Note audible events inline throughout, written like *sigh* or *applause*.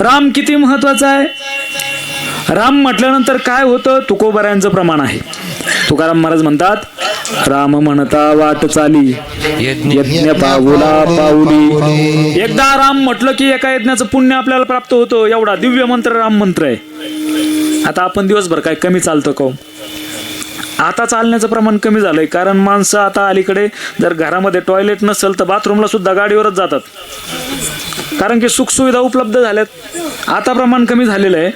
राम किती महत्त्वाचा आहे? राम म्हटल्यानंतर काय होतं? तुकोबऱ्यांचं प्रमाण आहे. तुकाराम महाराज म्हणतात राम म्हणता वाट चाली यज्ञ पाऊला पाऊली एकदा राम म्हटलं की एका यज्ञाचं पुण्य आपल्याला प्राप्त होतं. एवढा दिव्य मंत्र राम मंत्र आहे. आता आपण दिवसभर काय कमी चालतं का हो? आता चालण्याचं प्रमाण कमी झालंय. कारण माणसं आता अलीकडे जर घरामध्ये टॉयलेट नसेल तर बाथरूमला सुद्धा गाडीवरच जातात. कारण की सुखसुविधा उपलब्ध झाल्यात. आता प्रमाण कमी झालेलं आहे.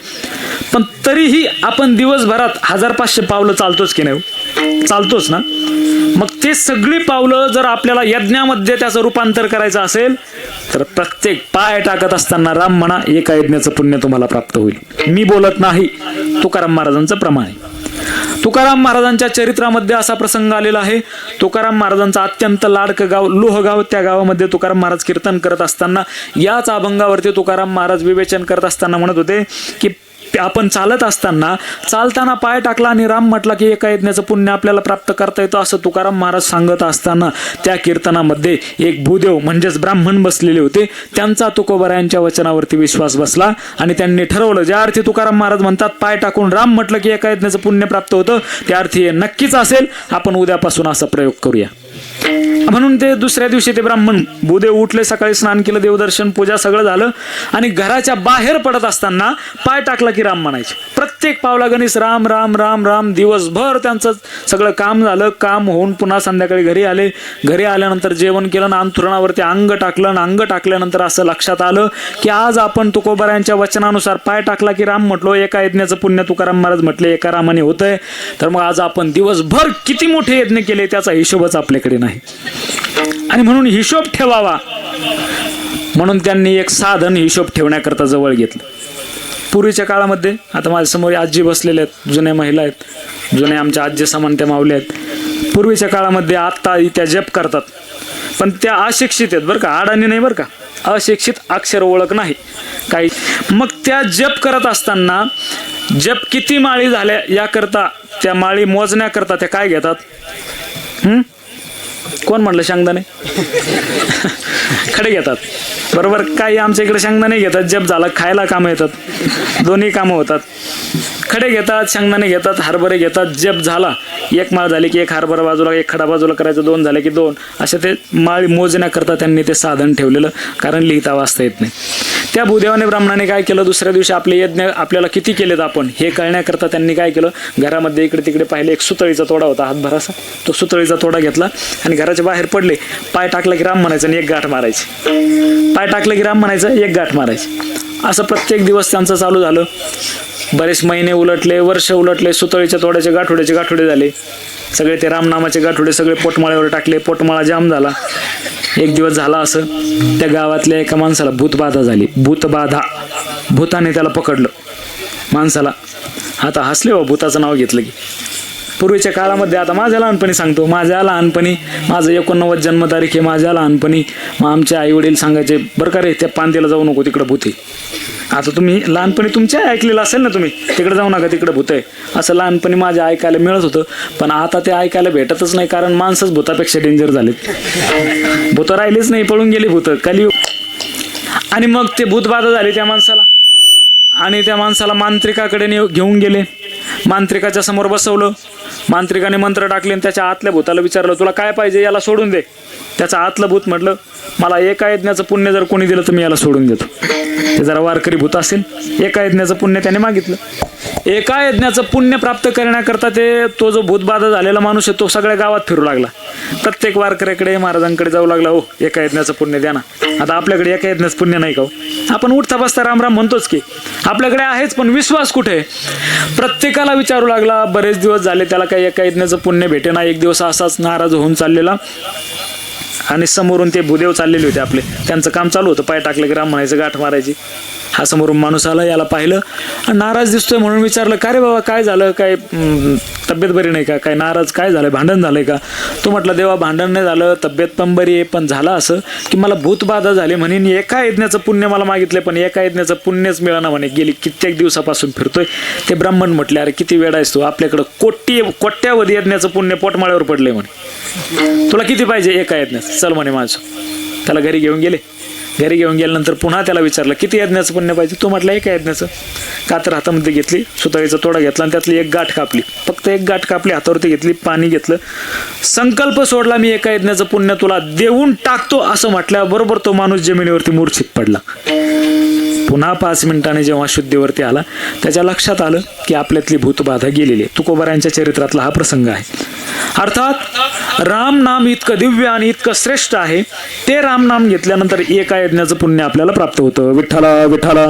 पण तरीही आपण दिवसभरात हजार पाचशे पावलं चालतोच की नाही हो? चालतोच ना? मग ते सगळी पावलं जर आपल्याला यज्ञामध्ये त्याचं रूपांतर करायचं असेल तर प्रत्येक पाय टाकत असताना राम म्हणा एका यज्ञाचं पुण्य तुम्हाला प्राप्त होईल. मी बोलत नाही. तुकाराम महाराजांचं प्रमाण आहे. तुकाराम महाराजांच्या चरित्रामध्ये असा प्रसंग आलेला आहे. तुकाराम महाराजांचा अत्यंत लाडकं गाव लोहगाव त्या गावामध्ये तुकाराम महाराज कीर्तन करत असताना याच अभंगावरती तुकाराम महाराज विवेचन करत असताना म्हणत होते की आपण चालत असताना चालताना पाय टाकला आणि राम म्हटला की एका यज्ञाचं पुण्य आपल्याला प्राप्त करता येतं असं तुकाराम महाराज सांगत असताना त्या कीर्तनामध्ये एक भूदेव म्हणजेच ब्राह्मण बसलेले होते. त्यांचा तुकोबरायांच्या वचनावरती विश्वास बसला आणि त्यांनी ठरवलं ज्या अर्थी तुकाराम महाराज म्हणतात पाय टाकून राम म्हटलं की एका यज्ञाचं पुण्य प्राप्त होतं त्या अर्थी हे नक्कीच असेल. आपण उद्यापासून असा प्रयोग करूया. म्हणून ते दुसऱ्या दिवशी ते ब्राह्मण भूदेव उठले सकाळी स्नान केलं देवदर्शन पूजा सगळं झालं आणि घराच्या बाहेर पडत असताना पाय टाकला की राम म्हणायचे. प्रत्येक पावला गणेश राम राम राम राम दिवसभर त्यांचं सगळं काम झालं. काम होऊन पुन्हा संध्याकाळी घरी आले. घरी आल्यानंतर जेवण केलं ना अंथुरणावरती अंग टाकलं आणि अंग टाकल्यानंतर असं लक्षात आलं की आज आपण तुकोबरायांच्या वचनानुसार पाय टाकला की राम म्हटलो एका यज्ञाचं पुण्य तुकाराम महाराज म्हटले एका रामाने होतंय. तर मग आज आपण दिवसभर किती मोठे यज्ञ केले त्याचा हिशोबच आपल्याकडे नाही. आणि म्हणून हिशोब ठेवावा. म्हणून त्यांनी एक साधन हिशोब ठेवण्याकरता जवळ घेतलं. पूर्वीच्या काळामध्ये आता माझ्यासमोर आजी बसलेल्या आहेत जुन्या महिला आहेत जुन्या आमच्या आजी समान त्या माऊल्या आहेत. पूर्वीच्या काळामध्ये आत्ता त्या जप करतात. पण त्या अशिक्षित आहेत बरं का अडाणी नाही बरं का. अशिक्षित अक्षर ओळख नाही. काही मग त्या जप करत असताना जप किती माळी झाल्या याकरता त्या माळी मोजण्याकरता त्या काय घेतात? कोण म्हणलं शांगदाने *laughs* खडे घेतात. बरोबर काही आमच्या इकडे शेंगदाणे घेतात जप झाला खायला कामं येतात. दोन्ही कामं होतात. खडे घेतात शेंगदाणे घेतात हरभरे घेतात जप झाला. एक माळ झाली की एक हरभरा बाजूला एक खडा बाजूला करायचं दोन झाले की दोन. असे ते माळ मोजण्याकरता त्यांनी ते साधन ठेवलेलं कारण लिहिता वाचता येत नाही. त्या भूदेवाने ब्राह्मणाने काय केलं? दुसऱ्या दिवशी आपले यज्ञ आपल्याला किती केलेत आपण? हे कळण्याकरता त्यांनी काय केलं? घरामध्ये इकडे तिकडे पाहिले एक सुतळीचा तोडा होता हातभराचा तो सुतळीचा तोडा घेतला आणि घराच्या बाहेर पडले पाय टाकला की राम म्हणायचं आणि एक गाठ मारायची. पाय टाकलं की राम म्हणायचं एक गाठ मारायची. असं प्रत्येक दिवस त्यांचं चालू झालं. बरेच महिने उलटले वर्ष उलटले सुतळीच्या तोड्याचे गाठोड्याचे गाठोडे झाले. सगळे ते रामनामाचे गाठोडे सगळे पोटमाळ्यावर टाकले पोटमाळा जाम झाला. एक दिवस झाला असं त्या गावातल्या एका माणसाला भूतबाधा झाली. भूतबाधा. भूताने त्याला पकडलं. माणसाला. आता हसले हो भूताचं नाव घेतलं की. पूर्वीच्या काळामध्ये आता माझ्या लहानपणी सांगतो माझ्या लहानपणी माझं एकोणनव्वद जन्मतारीख आहे माझ्या लहानपणी मग आमचे आई वडील सांगायचे बरं का रे त्या पांदेला जाऊ नको तिकडं भूत आता तुम्ही लहानपणी तुमच्या ऐकलेलं असेल ना तुम्ही तिकडे जाऊ नका तिकडे भूत आहे. असं लहानपणी माझ्या ऐकायला मिळत होतं पण आता ते ऐकायला भेटतच नाही कारण माणसंच भूतापेक्षा डेंजर झालेत. भूतं राहिलेच नाही पळून गेली भूतं कलियुग. आणि मग ते भूतबाधा झाली त्या माणसाला. आणि त्या माणसाला मांत्रिकाकडे नेऊ- घेऊन गेले. मांत्रिकाच्या समोर बसवलं. मांत्रिकाने मंत्र टाकले आणि त्याच्या आतल्या भूताला विचारलं तुला काय पाहिजे याला सोडून दे. त्याचं आतलं भूत म्हटलं मला एका यज्ञाचं पुण्य जर कोणी दिलं तर मी याला सोडून देतो. ते जरा वारकरी भूत असेल एका यज्ञाचं पुण्य त्याने मागितलं. एका यज्ञाचं पुण्य प्राप्त करण्याकरता ते तो जो भूतबाधा झालेला माणूस आहे तो सगळ्या गावात फिरू लागला. प्रत्येक वारकऱ्याकडे महाराजांकडे जाऊ लागला हो एका यज्ञाचं पुण्य द्या ना आता आपल्याकडे एका यज्ञाचं पुण्य नाही का हो? आपण उठता बसता राम राम म्हणतोच की आपल्याकडे आहेच पण विश्वास कुठे आहे? प्रत्येकाला विचारू लागला बरेच दिवस झाले त्याला काही एका यज्ञाचं पुण्य भेटेना एक दिवस असाच नाराज होऊन चाललेला आणि समोरून ते भूदेव चाललेले होते आपले त्यांचं काम चालू होतं पाय टाकलं की राम म्हणायचं गाठ मारायची हा समोरून माणूस आला याला पाहिलं आणि नाराज दिसतोय म्हणून विचारलं का रे बाबा काय झालं? काय तब्येत बरी नाही का? काय नाराज काय झालं भांडण झालंय का? तो म्हटला देवा भांडण नाही झालं तब्येत पण बरी आहे पण झालं असं की मला भूतबाधा झाली म्हणेन एका यज्ञाचं पुण्य मला मागितलं पण एका यज्ञाचं पुण्यच मिळालं म्हणे. गेली कित्येक दिवसापासून फिरतोय. ते ब्राह्मण म्हटले अरे किती वेळ आहेस तू? आपल्याकडं कोटी कोट्यावधी यज्ञाचं पुण्य पोटमाळ्यावर पडलंय म्हणे. तुला किती पाहिजे एका यज्ञाचं? चल म्हणे माझं त्याला घरी घेऊन गेले. घरी घेऊन गेल्यानंतर पुन्हा त्याला विचारलं किती यज्ञाचं पुण्य पाहिजे? तो म्हटलं एका यज्ञाचं. कातर हातामध्ये घेतली सुतळीचा तोडा घेतला आणि त्यातली एक गाठ कापली. फक्त एक गाठ कापली हातावरती घेतली पाणी घेतलं. संकल्प सोडला मी एका यज्ञाचं पुण्य तुला देऊन टाकतो असं म्हटल्याबरोबर तो माणूस जमिनीवरती मूर्छित पडला. पुन्हा पाच मिनिटाने जेव्हा शुद्धीवरती आला त्याच्या लक्षात आलं की आपल्यातली भूतबाधा गेलेली आहे. तुकोबारांच्या चरित्रातला हा प्रसंग आहे. अर्थात राम नाम इतकं दिव्य आणि इतकं श्रेष्ठ आहे. ते राम नाम घेतल्यानंतर एका यज्ञाचं पुण्य आपल्याला प्राप्त होतं. विठ्ठला विठ्ठला.